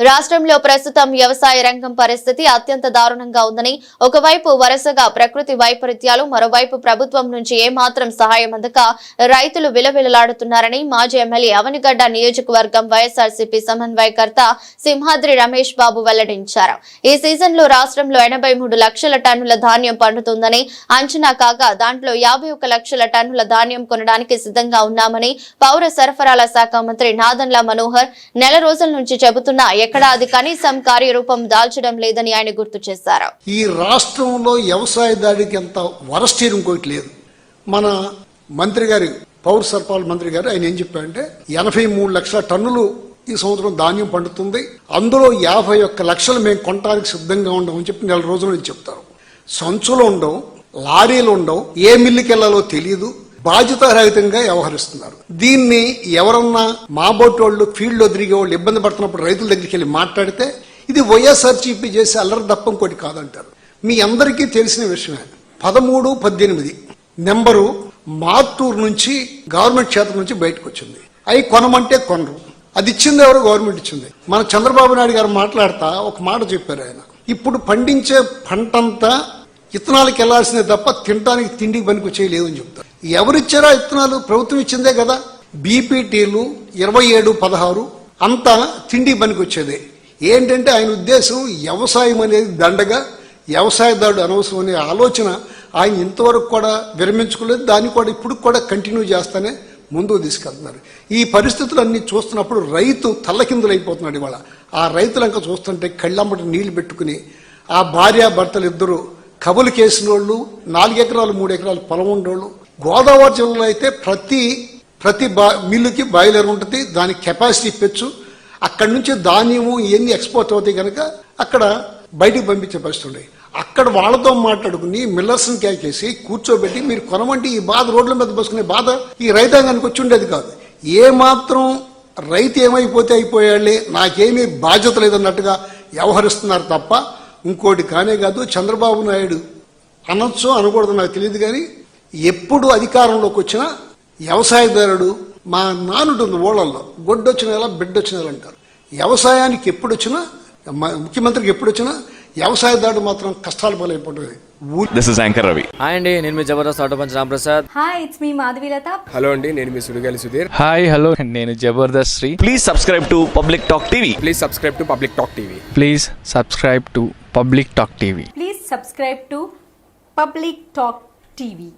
రాష్ట్రంలో ప్రస్తుతం వ్యవసాయ రంగం పరిస్థితి అత్యంత దారుణంగా ఉందని ఒకవైపు వరుసగా ప్రకృతి వైపరీత్యాలు మరోవైపు ప్రభుత్వం నుంచి ఏమాత్రం సహాయం అందక రైతులు విలవిలలాడుతున్నారని మాజీ ఎమ్మెల్యే అవనిగడ్డ నియోజకవర్గం వైఎస్ఆర్సీపీ సమన్వయకర్త సింహాద్రి రమేష్ బాబు వెల్లడించారు. ఈ సీజన్లో రాష్ట్రంలో ఎనభై మూడు లక్షల టన్నుల ధాన్యం పండుతుందని అంచనా కాగా దాంట్లో యాభై లక్షల టన్నుల ధాన్యం కొనడానికి సిద్ధంగా ఉన్నామని పౌర సరఫరాల శాఖ మంత్రి నాదన్ల మనోహర్ నెల రోజుల నుంచి చెబుతున్నా ఎక్కడా అది కనీసం కార్యరూపం దాల్చడం లేదని ఆయన గుర్తు చేశారు. ఈ రాష్ట్రంలో వ్యవసాయ దాడికి ఎంత వరస్టీర్ ఇంకోటి లేదు. మన మంత్రి గారి పౌర సరఫరాల మంత్రి గారు ఆయన ఏం చెప్పారంటే ఎనభై మూడు లక్షల టన్నులు ఈ సంవత్సరం ధాన్యం పండుతుంది. అందులో యాభై ఒక్క లక్షలు మేము కొనడానికి సిద్ధంగా ఉండమని చెప్పి నెల రోజుల నుంచి చెప్తారు. సంచులు ఉండవు లారీలు ఉండవు ఏ మిల్లుకి వెళ్ళాలో తెలియదు బాధ్యతారహితంగా వ్యవహరిస్తున్నారు. దీన్ని ఎవరన్నా మా బోటి వాళ్ళు ఫీల్డ్లో తిరిగే వాళ్ళు ఇబ్బంది పడుతున్నప్పుడు రైతుల దగ్గరికి వెళ్ళి మాట్లాడితే ఇది వైఎస్ఆర్సీపీ చేసి అల్లరి దప్పం ఇంకోటి కాదంటారు. మీ అందరికీ తెలిసిన విషయమే. పదమూడు పద్దెనిమిది. నెంబరు మార్టూరు నుంచి గవర్నమెంట్ క్షేత్రం నుంచి బయటకు వచ్చింది అవి కొనమంటే కొనరు. అది ఇచ్చింది ఎవరు? గవర్నమెంట్ ఇచ్చింది. మన చంద్రబాబు నాయుడు గారు మాట్లాడతా ఒక మాట చెప్పారు ఆయన. ఇప్పుడు పండించే పంటంతా ఇతనాలకు వెళ్ళాల్సిందే తప్ప తినడానికి తిండికి పనికి చేయలేదు అని చెప్తారు. ఎవరిచ్చారా ఇత్తనాలు ప్రభుత్వం ఇచ్చిందే కదా? బీపీటీలు ఇరవై ఏడు పదహారు అంతా తిండి పనికి వచ్చేదే ఏంటంటే ఆయన ఉద్దేశం వ్యవసాయం అనేది దండగా వ్యవసాయదారుడు అనవసరం అనే ఆలోచన ఆయన ఇంతవరకు కూడా విరమించుకోలేదు. దాన్ని కూడా ఇప్పుడు కూడా కంటిన్యూ చేస్తానే ముందుకు తీసుకెళ్తున్నారు. ఈ పరిస్థితులన్నీ చూస్తున్నప్పుడు రైతు తల్లకిందులైపోతున్నాడు ఇవాళ. ఆ రైతులంక చూస్తుంటే కళ్ళమ్మటి నీళ్ళు పెట్టుకుని ఆ భార్య భర్తలు ఇద్దరు కబులు కేసిన వాళ్ళు నాలుగు ఎకరాలు మూడు ఎకరాలు పొలం ఉండేవాళ్ళు. గోదావరి జిల్లాలో అయితే ప్రతి ప్రతి బా మిల్లుకి బాయిలర్ ఉంటుంది దాని కెపాసిటీ పెంచు. అక్కడి నుంచి ధాన్యము ఇవన్నీ ఎక్స్పోర్ట్ అవుతాయి కనుక అక్కడ బయటికి పంపించే పరిస్థితి ఉండే అక్కడ వాళ్ళతో మాట్లాడుకుని మిల్లర్స్ని కేకేసి కూర్చోబెట్టి మీరు కొనమంటే ఈ బాధ రోడ్ల మీద పోసుకునే బాధ ఈ రైతాంగానికి వచ్చి ఉండేది కాదు. ఏ మాత్రం రైతు ఏమైపోతే అయిపోయాళ్ళే నాకేమీ బాధ్యత లేదన్నట్టుగా వ్యవహరిస్తున్నారు తప్ప ఇంకోటి కానే కాదు. చంద్రబాబు నాయుడు అనొచ్చు అనకూడదు నాకు తెలియదు కానీ ఎప్పుడు అధికారంలోకి వచ్చినా వ్యవసాయదారుడు మా నానుంటుంది ఊళ్ళల్లో గొడ్డొచ్చిన నెల బిడ్డొచ్చిన అంటారు. వ్యవసాయానికి ఎప్పుడు వచ్చినా మ- ముఖ్యమంత్రికి ఎప్పుడు వచ్చినా వ్యవసాయదారుడు మాత్రం కష్టాలు పాలైపోతుంది ఊ- this is anchor Ravi hi అండి నేను మీ Jabardasth auto punch Ramprasad. Hi it's me Madhavilatha hello అండి నేను మీ సుడిగాలి సుధీర్. హాయ్ హలో నేను Jabardasth Sri. Please subscribe to public talk TV please subscribe to public talk TV please subscribe to public talk TV please subscribe to public talk TV